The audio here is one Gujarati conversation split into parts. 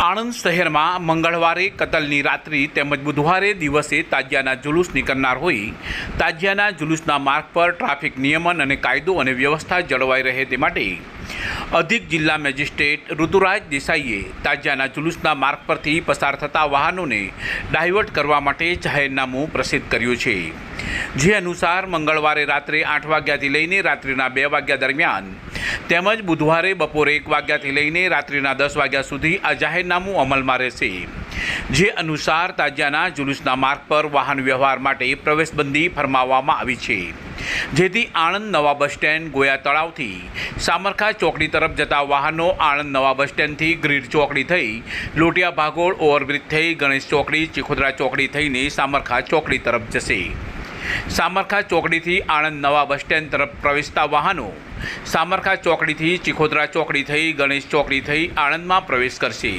આણંદ શહેરમાં મંગળવારે, કતલની રાત્રિ તેમજ બુધવારે દિવસે તાજિયાના જુલુસ નીકળનાર હોય તાજિયાના જુલુસના માર્ગ પર ટ્રાફિક નિયમન અને કાયદો અને વ્યવસ્થા જળવાઈ રહે તે માટે અધિક જિલ્લા મેજિસ્ટ્રેટ ઋતુરાજ દેસાઈએ તાજિયાના જુલુસના માર્ગ પરથી પસાર થતા વાહનોને ડાયવર્ટ કરવા માટે જાહેરનામું પ્રસિદ્ધ કર્યું છે. જે અનુસાર મંગળવારે રાત્રે આઠ વાગ્યાથી લઈને રાત્રિના બે વાગ્યા દરમિયાન તેમજ બુધવારે બપોરે એક વાગ્યાથી લઈને રાત્રિના દસ વાગ્યા સુધી આ જાહેરનામું અમલમાં રહેશે. જે અનુસાર તાજિયાના જુલુસના માર્ગ પર વાહન વ્યવહાર માટે પ્રવેશબંધી ફરમાવવામાં આવી છે. જેથી આણંદ નવા બસ સ્ટેન્ડ ગોયા તળાવથી સામરખા ચોકડી તરફ જતા વાહનો આણંદ નવા બસ સ્ટેન્ડથી ગ્રીડ ચોકડી થઈ લોટિયા ભાગોળ ઓવરબ્રિજ થઈ ગણેશ ચોકડી, ચિખોદરા ચોકડી થઈને સામરખા ચોકડી તરફ જશે. સામરખા ચોકડીથી આણંદ નવા બસ સ્ટેન્ડ તરફ પ્રવેશતા વાહનો સામરખા ચોકડીથી ચિખોદરા ચોકડી થઈ ગણેશ ચોકડી થઈ આણંદમાં પ્રવેશ કરશે.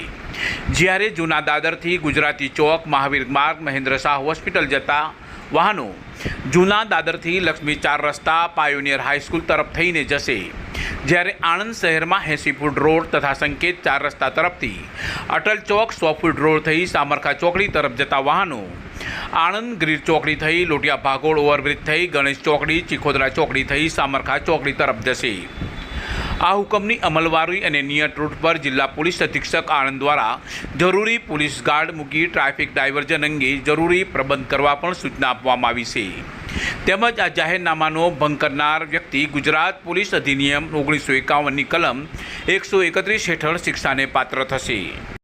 જ્યારે જૂના દાદરથી ગુજરાતી ચોક, મહાવીર માર્ગ, મહેન્દ્ર શાહ હોસ્પિટલ જતા વાહનો જૂના દાદરથી લક્ષ્મી ચાર રસ્તા, પાયોનિયર હાઈસ્કૂલ તરફ થઈને જશે. જ્યારે આણંદ શહેરમાં એંસી ફૂટ રોડ તથા સંકેત ચાર રસ્તા તરફથી અટલ ચોક, સો ફૂટ રોડ થઈ સામરખા ચોકડી તરફ જતા વાહનો આણંદ ગ્રીડ ચોકડી થઈ, લોટિયા ભાગોળ ઓવરબ્રિજ થઈ, ગણેશ ચોકડી, ચીખોદરા ચોકડી થઈ, સામરખા ચોકડી તરફ જશે. આ હુકમની અમલવારી અને નિયત રૂટ પર જિલ્લા પોલીસ અધિક્ષક આણંદ દ્વારા જરૂરી પોલીસ ગાર્ડ મૂકી ટ્રાફિક ડાયવર્ઝન અંગે જરૂરી પ્રબંધ કરવા પણ સૂચના આપવામાં આવી છે. તેમજ આ જાહેરનામાનો ભંગ કરનાર વ્યક્તિ ગુજરાત પોલીસ અધિનિયમ ઓગણીસો એકાવનની કલમ એકસો એકત્રીસ હેઠળ શિક્ષાને પાત્ર થશે.